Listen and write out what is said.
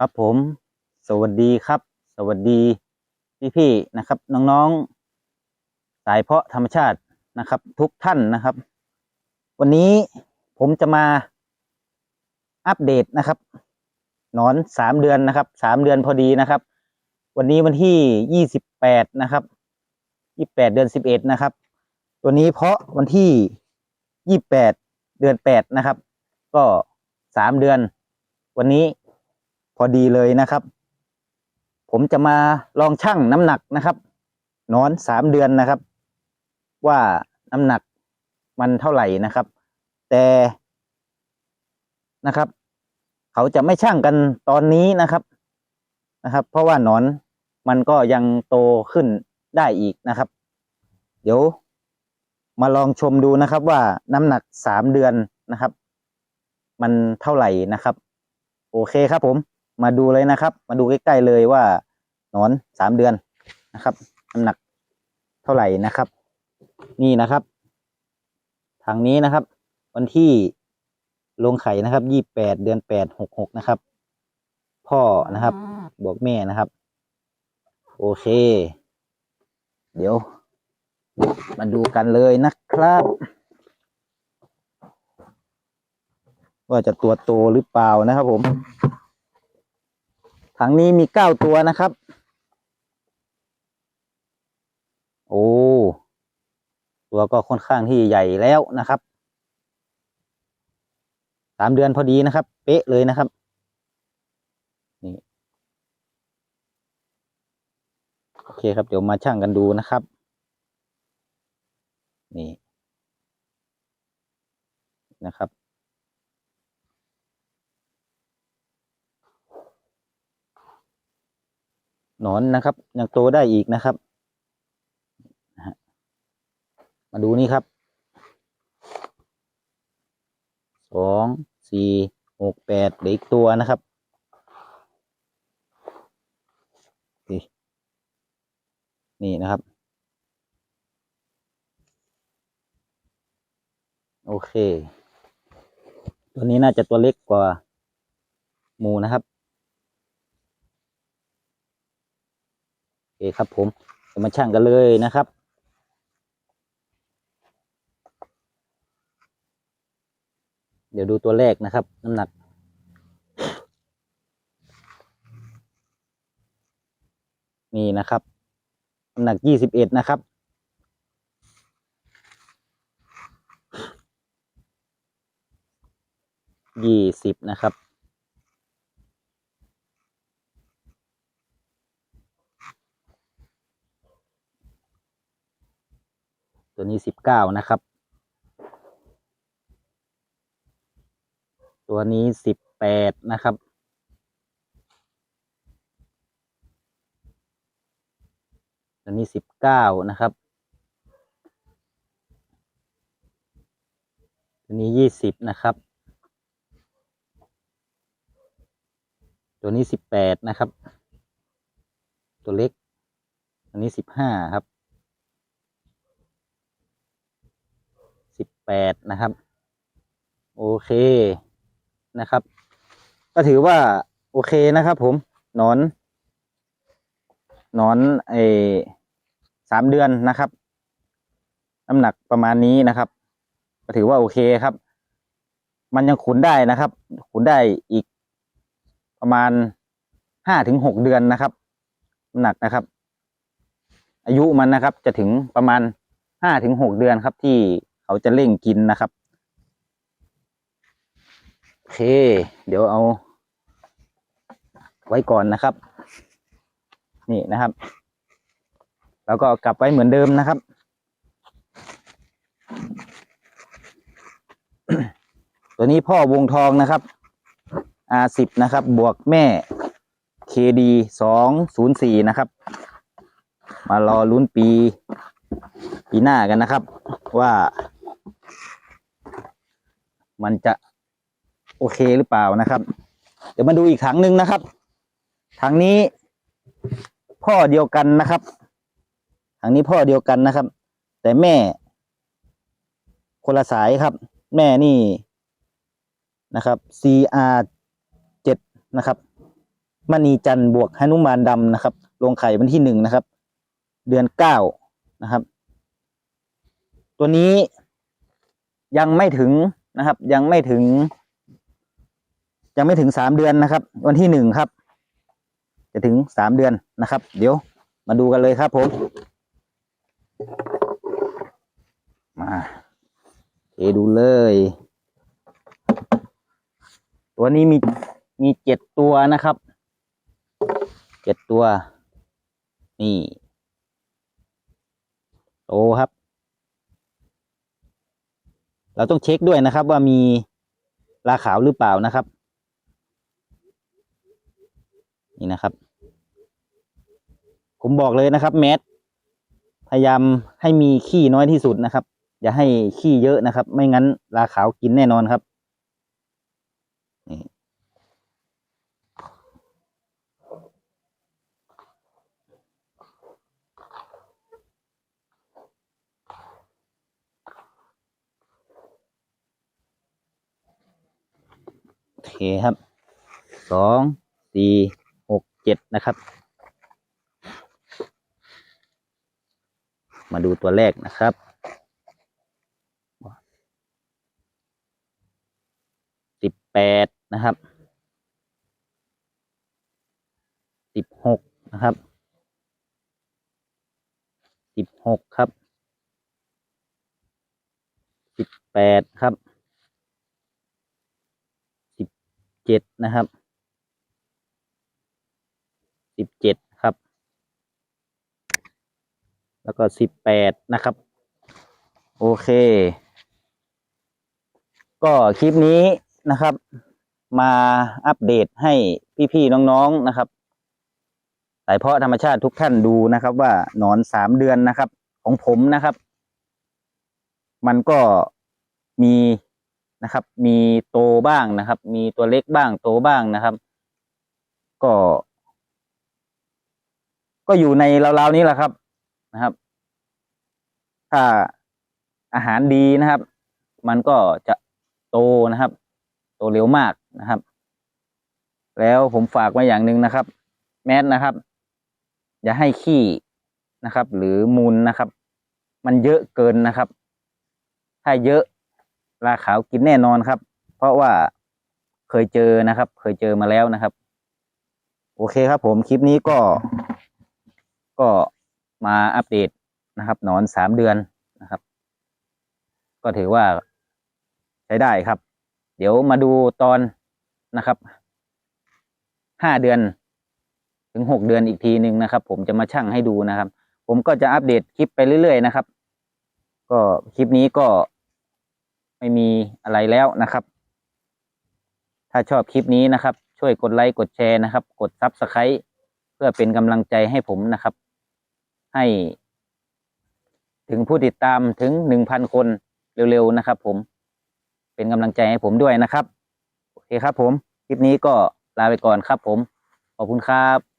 ครับผม สวัสดีครับ สวัสดีพี่ๆนะครับ น้องๆ สายเพาะธรรมชาตินะครับ ทุกท่านนะครับ วันนี้ผมจะมาอัปเดตนะครับหนอนสามเดือนนะครับสามเดือนพอดีนะครับ วันนี้วันที่ยี่สิบแปดนะครับยี่แปดเดือนสิบเอ็ดนะครับ ตัวนี้เพาะวันที่ยี่แปดเดือนแปดนะครับ ก็สามเดือน วันนี้ พอดีเลยนะครับ ผมจะมาลองชั่งน้ำหนักนะครับนอนสามเดือนนะครับ ว่าน้ำหนักมันเท่าไหร่นะครับ แต่นะครับ เขาจะไม่ชั่งกันตอนนี้นะครับนะครับ เพราะว่านอนมันก็ยังโตขึ้นได้อีกนะครับ เดี๋ยวมาลองชมดูนะครับว่าน้ำหนักสามเดือนนะครับ มันเท่าไหร่นะครับ โอเคครับผม มาดูเลยนะครับ มาดูใกล้ๆเลยว่าหนอนสามเดือนนะครับน้ำหนักเท่าไหร่นะครับ นี่นะครับ ทางนี้นะครับ วันที่ลงไข่นะครับยี่แปดเดือนแปดหกหกนะครับ พ่อนะครับ บวกแม่นะครับ โอเค เดี๋ยว มาดูกันเลยนะครับ ว่าจะตัวโตหรือเปล่านะครับผม ถังนี้มีเก้าตัวนะครับ โอ้ตัวก็ค่อนข้างที่ใหญ่แล้วนะครับสามเดือนพอดีนะครับ เป๊ะเลยนะครับนี่โอเคครับ เดี๋ยวมาชั่งกันดูนะครับ นี่นะครับ หนอนนะครับยังโตได้อีกนะครับ มาดูนี่ครับสองสี่หกแปดเหลืออีกตัวนะครับนี่นี่นะครับ โอเค ตัวนี้น่าจะตัวเล็กกว่า หมูนะครับ โอ เคครับผมมาชั่งกันเลยนะครับเดี๋ยวดูตัวแรกนะครับ น้ำหนัก นี่นะครับ น้ำหนักยี่สิบเอ็ดนะครับ ยี่สิบนะครับ ตัวนี้สิบเก้านะครับ ตัวนี้สิบแปดนะครับ ตัวนี้สิบเก้านะครับ ตัวนี้ยี่สิบนะครับ ตัวนี้สิบแปดนะครับ ตัวเล็ก ตัวนี้สิบห้าครับ สิบ แปดนะครับ โอเคนะครับ ก็ถือว่าโอเคนะครับผมนอนนอนไอสามเดือนนะครับ น้ำหนักประมาณนี้นะครับ ก็ถือว่าโอเคครับ มันยังขุนได้นะครับ ขุนได้อีกประมาณห้าถึงหกเดือนนะครับ น้ำหนักนะครับ อายุมันนะครับจะถึงประมาณห้าถึงหกเดือนครับที่ เขาจะเร่งกินนะครับโอเค เดี๋ยวเอา ไว้ก่อนนะครับ นี่นะครับ แล้วก็กลับไว้เหมือนเดิมนะครับตัวนี้พ่อวงทองนะครับ R10 นะครับ บวกแม่ KD สองศูนย์สี่นะครับ มารอลุ้นปี ปีหน้ากันนะครับ ว่า มันจะโอเคหรือเปล่านะครับ เดี๋ยวมาดูอีกถังหนึ่งนะครับ ถังนี้พ่อเดียวกันนะครับ ถังนี้พ่อเดียวกันนะครับ แต่แม่ คนละสายครับ แม่นี่นะครับ CR 7นะครับมณีจันทร์บวกหนุมานดำนะครับ ลงไข่วันที่หนึ่งนะครับ เดือนเก้านะครับ ตัวนี้ยังไม่ถึง นะครับ ยังไม่ถึง ยังไม่ถึงสามเดือนนะครับ วันที่หนึ่งครับ จะถึงสามเดือนนะครับ เดี๋ยวมาดูกันเลยครับผม มาเทดูเลย ตัวนี้มีมีเจ็ดตัวนะครับเจ็ดตัว นี่ โตครับ เราต้องเช็คด้วยนะครับ ว่ามีลาขาวหรือเปล่านะครับ นี่นะครับ ผมบอกเลยนะครับ แมสพยายามให้มีขี้น้อยที่สุดนะครับ อย่าให้ขี้เยอะนะครับ ไม่งั้นลาขาวกินแน่นอนครับ เคครับสองสี่หกเจ็ดนะครับ มาดูตัวแรกนะครับสิบแปดนะครับสิบหกนะครับสิบหกครับสิบแปดครับ สิบ เจ็ดนะครับสิบเจ็ดครับ แล้วก็สิบแปดนะครับ โอเค ก็คลิปนี้นะครับ มาอัปเดตให้พี่ๆน้องๆนะครับสายเพาะธรรมชาติทุกท่านดูนะครับ ว่าหนอนสามเดือนนะครับ ของผมนะครับ มันก็มี นะครับ มีโตบ้างนะครับ มีตัวเล็กบ้างโตบ้างนะครับ ก็ ก็อยู่ในราวๆนี้แหละครับนะครับ ถ้าอาหารดีนะครับ มันก็จะโตนะครับ โตเร็วมากนะครับ แล้วผมฝากไว้อย่างหนึ่งนะครับ แมสนะครับ อย่าให้ขี้นะครับ หรือมูลนะครับ มันเยอะเกินนะครับ ถ้าเยอะ ราขาวกินแน่นอนครับ เพราะว่าเคยเจอนะครับ เคยเจอมาแล้วนะครับ โอเคครับ ผมคลิปนี้ก็ ก็มาอัปเดตนะครับหนอนสามเดือนนะครับ ก็ถือว่าใช้ได้ครับ เดี๋ยวมาดูตอนนะครับห้าเดือนถึงหกเดือนอีกทีหนึ่งนะครับ ผมจะมาชั่งให้ดูนะครับ ผมก็จะอัปเดตคลิปไปเรื่อยๆนะครับ ก็คลิปนี้ก็ ไม่มีอะไรแล้วนะครับ ถ้าชอบคลิปนี้นะครับ ช่วยกดไลค์กดแชร์นะครับ กดซับสไครต์เพื่อเป็นกำลังใจให้ผมนะครับ ให้ ถึงผู้ติดตามถึงหนึ่งพันคนเร็วๆนะครับผมเป็นกำลังใจให้ผมด้วยนะครับ โอเคครับผม คลิปนี้ก็ลาไปก่อนครับผม ขอบคุณครับ